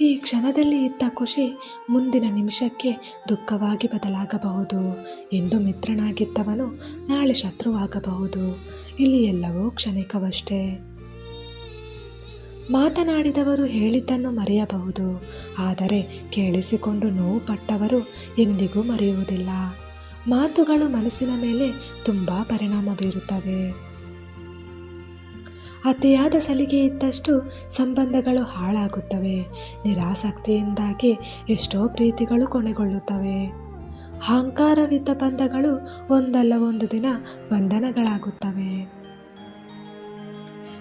ಈ ಕ್ಷಣದಲ್ಲಿ ಇದ್ದ ಖುಷಿ ಮುಂದಿನ ನಿಮಿಷಕ್ಕೆ ದುಃಖವಾಗಿ ಬದಲಾಗಬಹುದು. ಎಂದು ಮಿತ್ರನಾಗಿದ್ದವನು ನಾಳೆ ಶತ್ರುವಾಗಬಹುದು. ಇಲ್ಲಿ ಎಲ್ಲವೂ ಕ್ಷಣಿಕವಷ್ಟೇ. ಮಾತನಾಡಿದವರು ಹೇಳಿದ್ದನ್ನು ಮರೆಯಬಹುದು. ಆದರೆ ಕೇಳಿಸಿಕೊಂಡು ನೋವು ಪಟ್ಟವರು ಎಂದಿಗೂ ಮರೆಯುವುದಿಲ್ಲ. ಮಾತುಗಳು ಮನಸ್ಸಿನ ಮೇಲೆ ತುಂಬ ಪರಿಣಾಮ ಬೀರುತ್ತವೆ. ಅತಿಯಾದ ಸಲಿಗೆ ಇದ್ದಷ್ಟು ಸಂಬಂಧಗಳು ಹಾಳಾಗುತ್ತವೆ. ನಿರಾಸಕ್ತಿಯಿಂದಾಗಿ ಎಷ್ಟೋ ಪ್ರೀತಿಗಳು ಕೊನೆಗೊಳ್ಳುತ್ತವೆ. ಅಹಂಕಾರವಿದ್ದ ಬಂಧಗಳು ಒಂದಲ್ಲ ಒಂದು ದಿನ ಬಂಧನಗಳಾಗುತ್ತವೆ.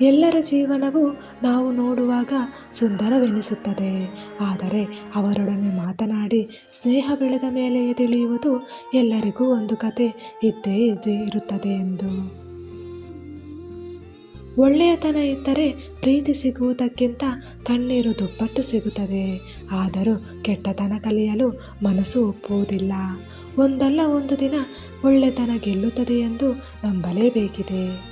ಎಲ್ಲರ ಜೀವನವು ನಾವು ನೋಡುವಾಗ ಸುಂದರವೆನಿಸುತ್ತದೆ. ಆದರೆ ಅವರೊಡನೆ ಮಾತನಾಡಿ ಸ್ನೇಹ ಬೆಳೆದ ಮೇಲೆ ತಿಳಿಯುವುದು ಎಲ್ಲರಿಗೂ ಒಂದು ಕತೆ ಇದ್ದೇ ಇದೆ ಇರುತ್ತದೆ ಎಂದು. ಒಳ್ಳೆಯತನ ಇದ್ದರೆ ಪ್ರೀತಿ ಸಿಗುವುದಕ್ಕಿಂತ ಕಣ್ಣೀರು ದುಪ್ಪಟ್ಟು ಸಿಗುತ್ತದೆ. ಆದರೂ ಕೆಟ್ಟತನ ಕಲಿಯಲು ಮನಸ್ಸು ಒಪ್ಪುವುದಿಲ್ಲ. ಒಂದಲ್ಲ ಒಂದು ದಿನ ಒಳ್ಳೆತನ ಗೆಲ್ಲುತ್ತದೆ ಎಂದು ನಂಬಲೇಬೇಕಿದೆ.